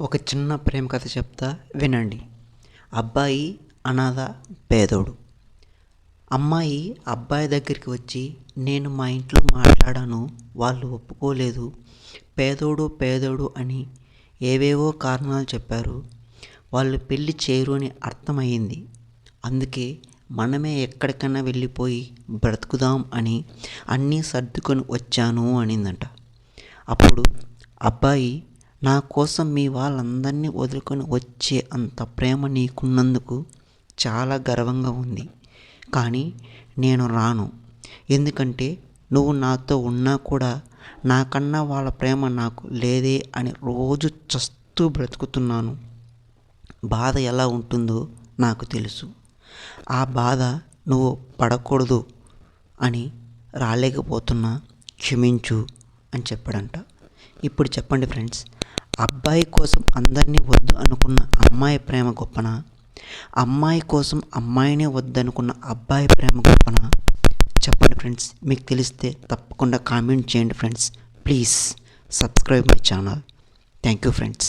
ఒక చిన్న ప్రేమ కథ చెప్తా వినండి. అబ్బాయి అనాథ పేదోడు. అమ్మాయి అబ్బాయి దగ్గరికి వచ్చి నేను మా ఇంట్లో మాట్లాడాను వాళ్ళు ఒప్పుకోలేదు. పేదోడు పేదోడు అని ఏవేవో కారణాలు చెప్పారు. వాళ్ళు పెళ్ళి చేయరు అని అర్థమయ్యింది. అందుకే మనమే ఎక్కడికైనా వెళ్ళిపోయి బ్రతుకుదాం అని అన్నీ సర్దుకొని వచ్చాను అనిందంట. అప్పుడు అబ్బాయి నా కోసం మీ వాళ్ళందరినీ వదులుకొని వచ్చే అంత ప్రేమ నీకున్నందుకు చాలా గర్వంగా ఉంది. కానీ నేను రాను. ఎందుకంటే నువ్వు నాతో ఉన్నా కూడా నాకన్నా వాళ్ళ ప్రేమ నాకు లేదే అని రోజు చస్తూ బ్రతుకుతున్నాను. బాధ ఎలా ఉంటుందో నాకు తెలుసు. ఆ బాధ నువ్వు పడకూడదు అని రాలేకపోతున్నా క్షమించు అని చెప్పాడంట. ఇప్పుడు చెప్పండి ఫ్రెండ్స్ అబ్బాయి కోసం అందరినీ వద్దు అనుకున్న అమ్మాయి ప్రేమ గొప్పనా? అమ్మాయి కోసం అమ్మాయినే వద్దనుకున్న అబ్బాయి ప్రేమ గొప్పనా? చెప్పండి ఫ్రెండ్స్ మీకు తెలిస్తే తప్పకుండా కామెంట్ చేయండి friends. Please subscribe my channel. Thank you friends.